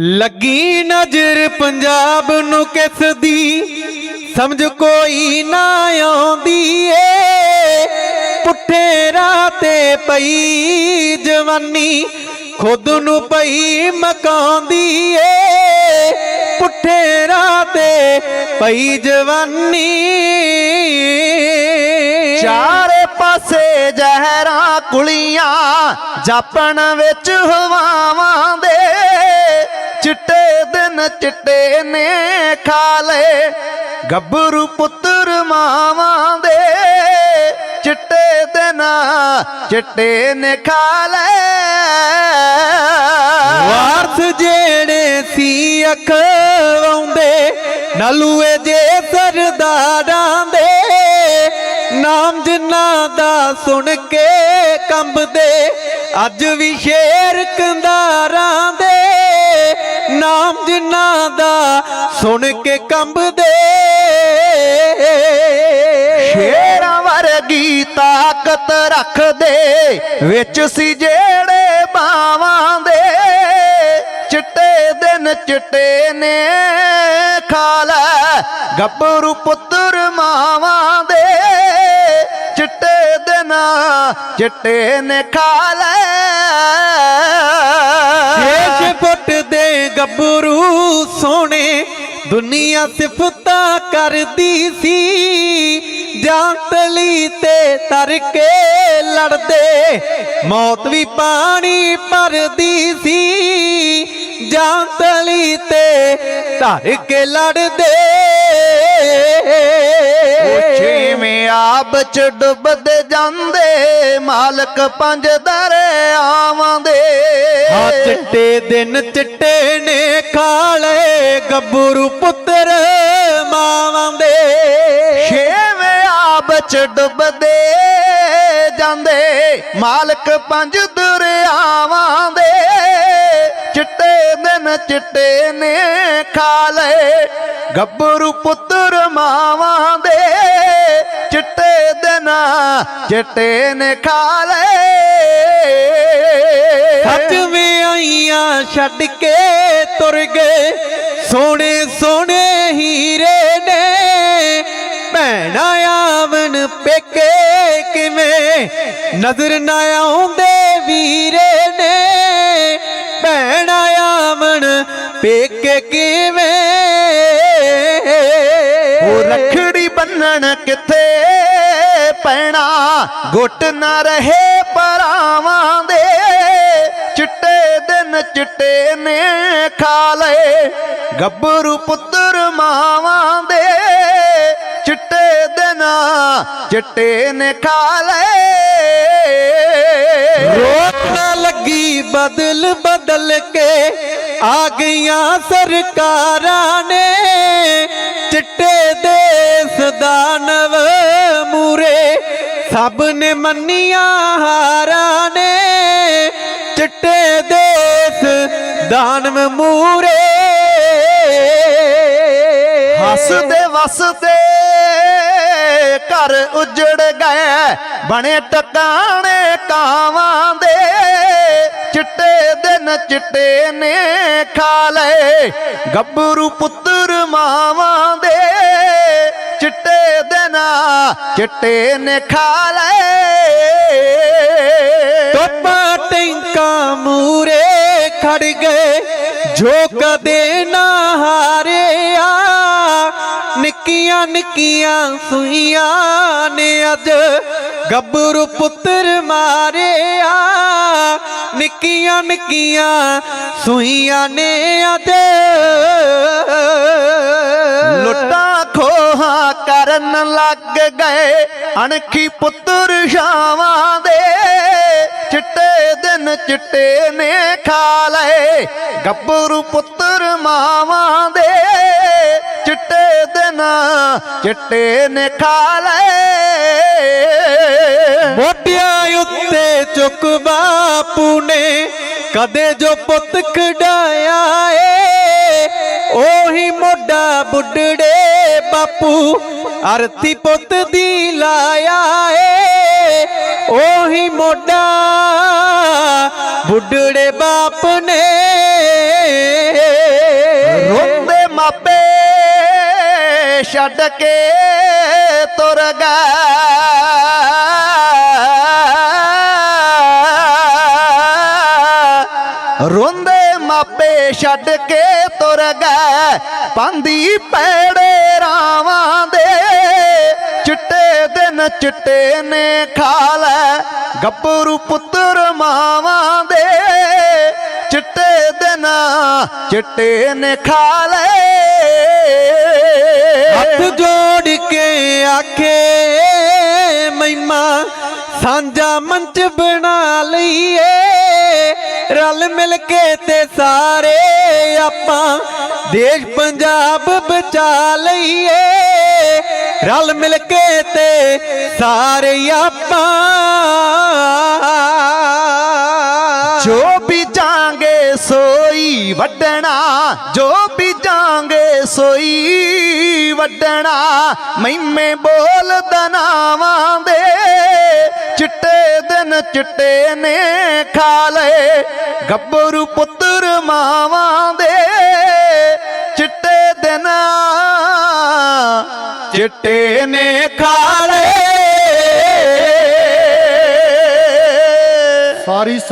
ਲੱਗੀ ਨਜ਼ਰ ਪੰਜਾਬ ਨੂੰ ਕਿਸ ਦੀ? ਸਮਝ ਕੋਈ ਨਾ ਆਉਂਦੀ ਏ। ਪੁੱਠੇ ਰਾਹ ਤੇ ਪਈ ਜਵਾਨੀ, ਖੁਦ ਨੂੰ ਪਈ ਮਕਾਉਂਦੀ ਏ। ਪੁੱਠੇ ਰਾਹ ਤੇ ਪਈ ਜਵਾਨੀ। ਚਾਰੇ ਪਾਸੇ ਜ਼ਹਿਰਾਂ, ਕੁਲੀਆਂ, ਜਾਪਣ ਵਿੱਚ ਹਵਾਵਾਂ ਦੇ। ਚਿੱਟੇ ਦਿਨ ਚਿੱਟੇ ਨੇ ਖਾ ਲਏ। ਗੱਭਰੂ ਪੁੱਤਰ ਮਾਵਾਂ ਦੇ ਚਿੱਟੇ ਦਿਨ ਚਿੱਟੇ ਨੇ ਖਾ ਲਏ। ਵਾਰਸ ਜਿਹੜੇ ਸੀ ਅਖਵਾਉਂਦੇ ਨਲੂਏ ਜੇ ਸਰਦਾਰਾਂ ਦੇ, ਨਾਮ ਜਿਨ੍ਹਾਂ ਦਾ ਸੁਣ ਕੇ ਕੰਬਦੇ, ਅੱਜ ਵੀ ਸ਼ੇਰ ਕੰਦਾਰਾਂ ਦੇ ਨਾਮ ਜਿਨ੍ਹਾਂ ਦਾ ਸੁਣ ਕੇ ਕੰਬਦੇ। ਸ਼ੇਰਾਂ ਵਰਗੀ ਤਾਕਤ ਰੱਖਦੇ, ਵਿੱਚ ਸੀ ਜਿਹੜੇ ਬਾਵਾਂ ਦੇ। ਚਿੱਟੇ ਦਿਨ ਚਿੱਟੇ ਨੇ ਖਾਲ ਗੱਭਰੂ ਪੁੱਤਰ ਮਾਵਾਂ ਦੇ। ਚਿੱਟੇ ਦਿਨ ਚਿੱਟੇ ਨੇ ਖਾਲ ਲੈ ਛੇ ਦੇ ਗੱਭਰੂ ਸੋਹਣੇ, ਦੁਨੀਆ ਸਿਫਤਾਂ ਕਰਦੀ ਸੀ। ਜਾਂਤਲੀ ਤੇ ਤਰ ਕੇ ਲੜਦੇ, ਮੌਤ ਵੀ ਪਾਣੀ ਭਰਦੀ ਸੀ। ਜਾਂਤਲੀ ਤੇ ਧਰ ਕੇ ਲੜਦੇ ਆਬ ਚ ਡੁੱਬਦੇ ਜਾਂਦੇ ਮਾਲਕ ਪੰਜ ਦਰਿਆਵਾਂ ਦੇ ਆ ਚਿੱਟੇ ਦਿਨ ਚਿੱਟੇ ਨੇ ਖਾਲੇ ਗੱਭਰੂ ਪੁੱਤਰ ਮਾਵਾਂ ਦੇ ਛੇਵੇਂ ਆਬ ਚ ਡੁੱਬਦੇ ਜਾਂਦੇ ਮਾਲਕ ਪੰਜ ਦਰਿਆਵਾਂ ਦੇ ਚਿੱਟੇ ਚਿੱਟੇ ਨੇ ਖਾ ਲਏ। ਗੱਭਰੂ ਪੁੱਤਰ ਮਾਵਾਂ ਦੇ ਚਿੱਟੇ ਦਿਨ ਚਿੱਟੇ ਨੇ ਖਾ ਲਏ। ਸੱਜਵੇਂ ਆਈਆਂ ਛੱਡ ਕੇ ਤੁਰ ਗਏ। ਸੋਹਣੇ ਸੋਹਣੇ ਹੀਰੇ ਨੇ। ਭੈਣਾ ਆਵਣ ਪੇਕੇ ਕਿਵੇਂ? ਨਜ਼ਰ ਨਾ ਆਉਂਦੇ ਵੀਰੇ ਨੇ। ਭੈਣਾ ਆਵਣ ਪੇਕੇ ਕਿਵੇਂ? ਉਹ ਰਖੜੀ ਬੰਨਣ ਕਿੱਥੇ ਪੈਣਾ? ਗੁੱਟ ਨਾ ਰਹੇ ਪਰਾਵਾਂ ਦੇ। ਚਿੱਟੇ ਦਿਨ ਚਿੱਟੇ ਨੇ ਖਾ ਲਏ। ਗੱਭਰੂ ਪੁੱਤਰ ਮਾਵਾਂ ਦੇ। ਚਿੱਟੇ ਦਿਨ ਚਿੱਟੇ ਨੇ ਖਾ ਲਏ। ਲੱਗੀ ਬਦਲ ਬਦਲ ਕੇ ਆ ਗਈਆਂ ਸਰਕਾਰਾਂ ਨੇ। ਚਿੱਟੇ ਦੇਸ ਦਾਨਵ ਮੂਰੇ, ਸਭ ਨੇ ਮੰਨੀਆਂ ਹਾਰਾਂ ਨੇ। ਚਿੱਟੇ ਦੇਸ ਦਾਨਵ ਮੂਰੇ। ਹੱਸਦੇ ਵਸਦੇ ਘਰ ਉਜੜ ਗਏ, ਬਣੇ ਟਕਾਣੇ ਕਾਵਾਂ ਦੇ। ਚਿੱਟੇ ਦਿਨ ਚਿੱਟੇ ਨੇ ਖਾ ਲਏ। ਗੱਭਰੂ ਪੁੱਤਰ ਮਾਵਾਂ ਦੇ ਚਿੱਟੇ ਦਿਨ ਚਿੱਟੇ ਨੇ ਖਾ ਲਏ। ਟੋਪਾ ਟੈਂਕਾਂ ਮੂਰੇ ਖੜ ਗਏ, ਜੋ ਕਦੇ ਨਾ ਹਾਰਿਆ। ਨਿੱਕੀਆਂ ਨਿੱਕੀਆਂ ਸੂਈਆਂ ਨੇ ਅੱਜ ਗੱਭਰੂ ਪੁੱਤਰ ਮਾਰਿਆ। ਨਿੱਕੀਆਂ ਨਿੱਕੀਆਂ ਸੂਈਆਂ ਨੇ ਅੱਜ ਲੁੱਟਾਂ ਖੋਹਾਂ ਕਰਨ ਲੱਗ ਗਏ ਅਣਖੀ ਪੁੱਤਰ ਸ਼ਾਵਾਂ ਦੇ। ਚਿੱਟੇ ਦਿਨ ਚਿੱਟੇ ਨੇ ਖਾ ਲਏ ਗੱਭਰੂ ਪੁੱਤਰ ਮਾਵਾਂ ਦੇ। ਚਿੱਟੇ ਦਿਨ ਚਿੱਟੇ ਨੇ ਖਾ ਲਏ। ਮੋਢਿਆਂ ਚੁੱਕ ਬਾਪੂ ਨੇ, ਕਦੇ ਜੋ ਪੁੱਤ ਖੜਾਇਆ ਏ, ਉਹੀ ਮੋਢਾ ਬੁੱਢੜੇ ਬਾਪੂ ਅਰਤੀ ਪੁੱਤ ਦੀ ਲਾਇਆ ਏ, ਉਹੀ ਮੋਢਾ ਬੁੱਢੜੇ ਬਾਪ ਨੇ। ਰੋਂਦੇ ਮਾਪੇ ਛੱਡ ਕੇ ਤੁਰ ਗਏ। ਰੋਂਦੇ ਮਾਪੇ ਛੱਡ ਕੇ ਤੁਰ ਗਏ। ਪਾਂਦੀ ਪੈੜੇ ਰਾਵਾਂ ਦੇ। ਚਿੱਟੇ ਦਿਨ ਚਿੱਟੇ ਨੇ ਖਾ ਲੈ। ਗੱਭਰੂ ਪੁੱਤਰ ਮਾਵਾਂ ਦੇ। ਚਿੱਟੇ ਦਿਨ ਚਿੱਟੇ ਨੇ ਖਾ ਲੈ। ਹੱਥ ਜੋੜ ਕੇ ਆਖੇ, ਮਹਿਮਾ, ਸਾਂਝਾ ਮੰਚ ਬਣਾ ਲਈਏ। ਰਲ ਮਿਲ ਕੇ ਤੇ ਸਾਰੇ ਆਪਾਂ ਦੇਸ਼ ਪੰਜਾਬ ਬਚਾ ਲਈਏ। ਰਲ ਮਿਲ ਕੇ ਤੇ ਸਾਰੇ ਆਪਾਂ। ਜੋ ਬੀਜਾਂਗੇ ਸੋਈ ਵੱਢਣਾ, ਜੋ ਬੀਜਾਂਗੇ ਸੋਈ ਵੱਡਣਾ ਮੈਵੇਂ ਬੋਲ ਦਨਾਵਾਂ ਦੇ। ਚਿੱਟੇ ਦਿਨ ਚਿੱਟੇ ਨੇ ਖਾ ਲਏ, ਗੱਭਰੂ ਪੁੱਤਰ ਮਾਵਾਂ ਦੇ। ਚਿੱਟੇ ਦਿਨ ਚਿੱਟੇ ਨੇ ਖਾ ਲਏ। ਸਾਰੀ